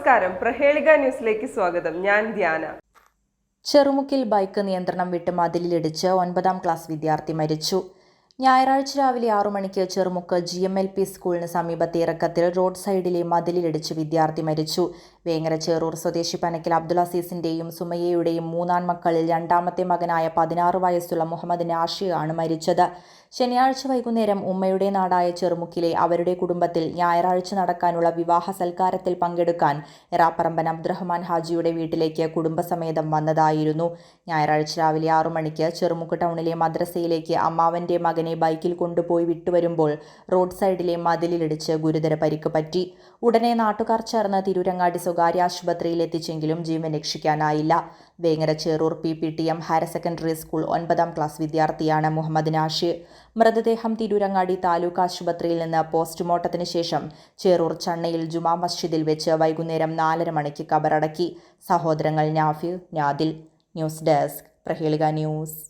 നമസ്കാരം. പ്രഹേളിക ന്യൂസിലേക്ക് സ്വാഗതം. ഞാൻ ധ്യാന. ചെറുമുക്കിൽ ബൈക്ക് നിയന്ത്രണം വിട്ട് മതിലിലിടിച്ച് ഒൻപതാം ക്ലാസ് വിദ്യാർത്ഥി മരിച്ചു. ഞായറാഴ്ച രാവിലെ ആറു മണിക്ക് Cherumukku G M L P സ്കൂളിന് സമീപത്തെ ഇറക്കത്തിൽ റോഡ് സൈഡിലെ മതിലിലിടിച്ച് വിദ്യാർത്ഥി മരിച്ചു. വേങ്ങര ചേറൂർ സ്വദേശി പനക്കിൽ അബ്ദുൽ അസീസിന്റെയും സുമയ്യയുടെയും മൂന്നാം മക്കളിൽ രണ്ടാമത്തെ മകനായ പതിനാറ് വയസ്സുള്ള മുഹമ്മദ് നാഷിയാണ് മരിച്ചത്. ശനിയാഴ്ച വൈകുന്നേരം ഉമ്മയുടെ നാടായ ചെറുമുക്കിലെ അവരുടെ കുടുംബത്തിൽ ഞായറാഴ്ച നടക്കാനുള്ള വിവാഹ സൽക്കാരത്തിൽ പങ്കെടുക്കാൻ എറാപ്പറമ്പൻ അബ്ദുറഹ്മാൻ ഹാജിയുടെ വീട്ടിലേക്ക് കുടുംബസമേതം വന്നതായിരുന്നു. ഞായറാഴ്ച രാവിലെ ആറു മണിക്ക് ചെറുമുക്ക് ടൗണിലെ മദ്രസയിലേക്ക് അമ്മാവന്റെ മകനെ ബൈക്കിൽ കൊണ്ടുപോയി വിട്ടുവരുമ്പോൾ റോഡ് സൈഡിലെ മതിലിലിടിച്ച് ഗുരുതര പരിക്ക് പറ്റി. ഉടനെ നാട്ടുകാർ ചേർന്ന് തിരൂരങ്ങാടി സ്വകാര്യ ആശുപത്രിയിൽ എത്തിച്ചെങ്കിലും ജീവൻ രക്ഷിക്കാനായില്ല. Vengara Cherur P P T M higher secondary school ഒൻപതാം ക്ലാസ് വിദ്യാർത്ഥിയാണ് മുഹമ്മദ് നാഷി മൃതദേഹം തിരൂരങ്ങാടി താലൂക്ക് ആശുപത്രിയിൽ നിന്ന് പോസ്റ്റ്മോർട്ടത്തിന് ശേഷം ചേറൂർ ചണ്ണയിൽ ജുമാ മസ്ജിദിൽ വെച്ച് വൈകുന്നേരം നാലര മണിക്ക് കബറടക്കി. സഹോദരങ്ങൾ Nafi Nadil. News desk Prahelika news.